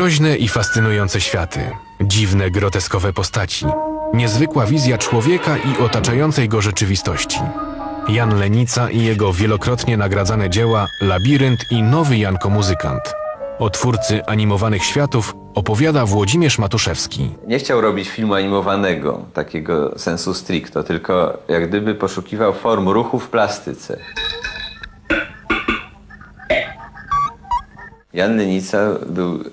Groźne i fascynujące światy, dziwne, groteskowe postaci, niezwykła wizja człowieka i otaczającej go rzeczywistości. Jan Lenica i jego wielokrotnie nagradzane dzieła Labirynt i Nowy Janko Muzykant. O twórcy animowanych światów opowiada Włodzimierz Matuszewski. Nie chciał robić filmu animowanego, takiego sensu stricto, tylko jak gdyby poszukiwał form ruchu w plastyce. Jan Lenica był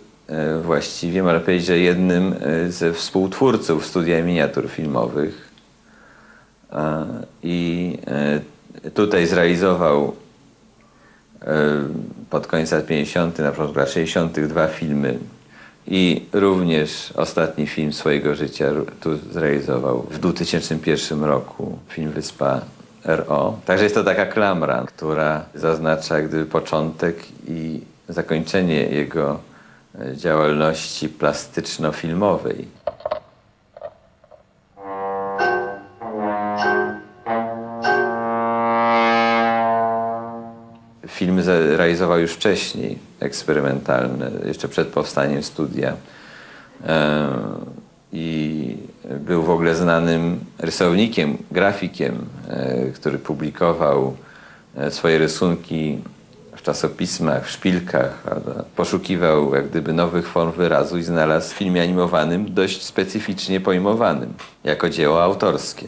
właściwie, można powiedzieć, że jednym e, ze współtwórców studia miniatur filmowych. I e, tutaj zrealizował e, pod koniec lat 50., na początku lat 60. dwa filmy i również ostatni film swojego życia tu zrealizował w 2001 roku, film Wyspa RO. Także jest to taka klamra, która zaznacza gdyby początek i zakończenie jego e, działalności plastyczno-filmowej. Filmy realizował już wcześniej, eksperymentalne, jeszcze przed powstaniem studia. E, I był w ogóle znanym rysownikiem, grafikiem, e, który publikował swoje rysunki czasopismach, w szpilkach. Poszukiwał jak gdyby nowych form wyrazu i znalazł w filmie animowanym dość specyficznie pojmowanym, jako dzieło autorskie.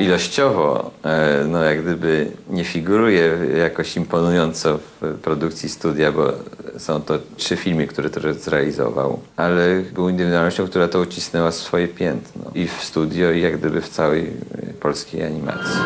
Ilościowo e, no jak gdyby nie figuruje jakoś imponująco w produkcji studia, bo są to trzy filmy, które to zrealizował, ale był indywidualnością, która to ucisnęła swoje piętno i w studio i jak gdyby w całej polskiej animacji.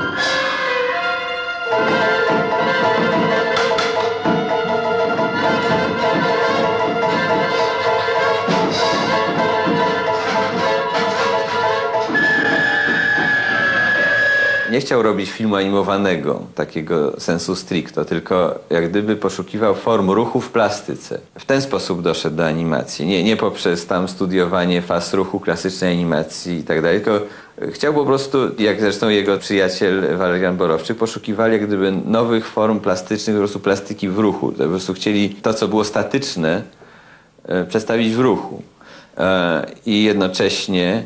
Nie chciał robić filmu animowanego, takiego sensu stricto, tylko jak gdyby poszukiwał form ruchu w plastyce. W ten sposób doszedł do animacji. Nie, nie poprzez tam studiowanie faz ruchu, klasycznej animacji i tak dalej, tylko chciał po prostu, jak zresztą jego przyjaciel Walerian Borowczyk, poszukiwali jak gdyby nowych form plastycznych, po prostu plastyki w ruchu. Po prostu chcieli to, co było statyczne, e, przestawić w ruchu. E, I jednocześnie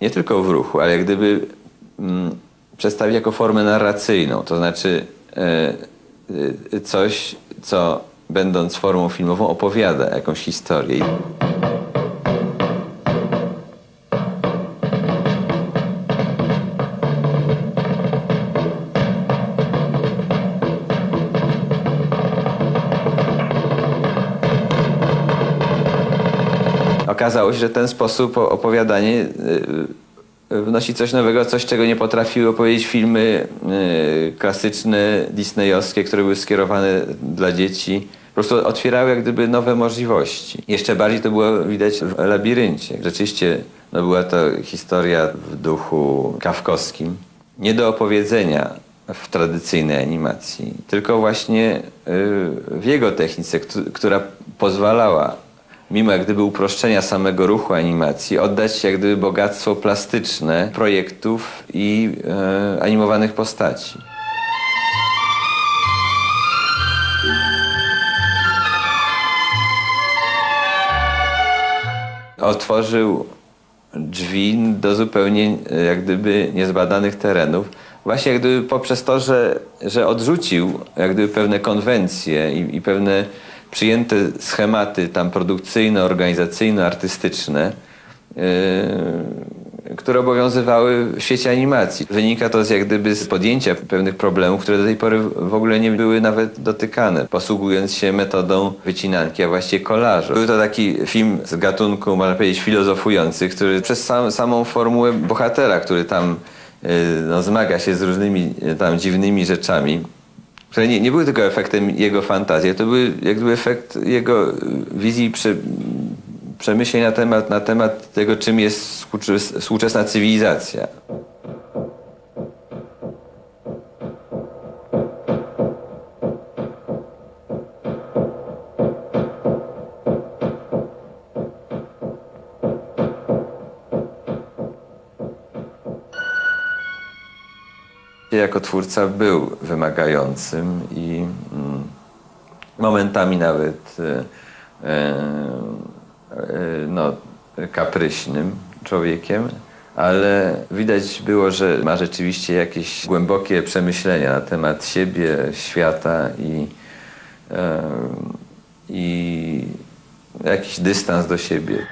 nie tylko w ruchu, ale jak gdyby mm, przedstawić jako formę narracyjną, to znaczy e, e, coś, co będąc formą filmową opowiada jakąś historię. Okazało się, że ten sposób opowiadanie e, wnosi coś nowego, coś czego nie potrafiły opowiedzieć filmy y, klasyczne, disneyowskie, które były skierowane dla dzieci. Po prostu otwierały jak gdyby nowe możliwości. Jeszcze bardziej to było widać w Labiryncie. Rzeczywiście no, była to historia w duchu kawkowskim. Nie do opowiedzenia w tradycyjnej animacji, tylko właśnie y, w jego technice, która pozwalała mimo jak gdyby uproszczenia samego ruchu animacji, oddać jak gdyby bogactwo plastyczne projektów i e, animowanych postaci. Otworzył drzwi do zupełnie e, jak gdyby niezbadanych terenów. Właśnie jak gdyby poprzez to, że, że odrzucił jak gdyby pewne konwencje i, i pewne przyjęte schematy tam produkcyjne, organizacyjne, artystyczne, yy, które obowiązywały w świecie animacji. Wynika to z jak gdyby z podjęcia pewnych problemów, które do tej pory w ogóle nie były nawet dotykane, posługując się metodą wycinanki, a właściwie kolażu. Był to taki film z gatunku, można powiedzieć, filozofujący, który przez sam, samą formułę bohatera, który tam yy, no, zmaga się z różnymi tam dziwnymi rzeczami, które nie, nie były tylko efektem jego fantazji, to były jakby efekt jego wizji prze, przemyśleń na temat, na temat tego, czym jest współczesna cywilizacja. Jako twórca był wymagającym i mm, momentami nawet e, e, e, no, kapryśnym człowiekiem, ale widać było, że ma rzeczywiście jakieś głębokie przemyślenia na temat siebie, świata i, i jakiś dystans do siebie.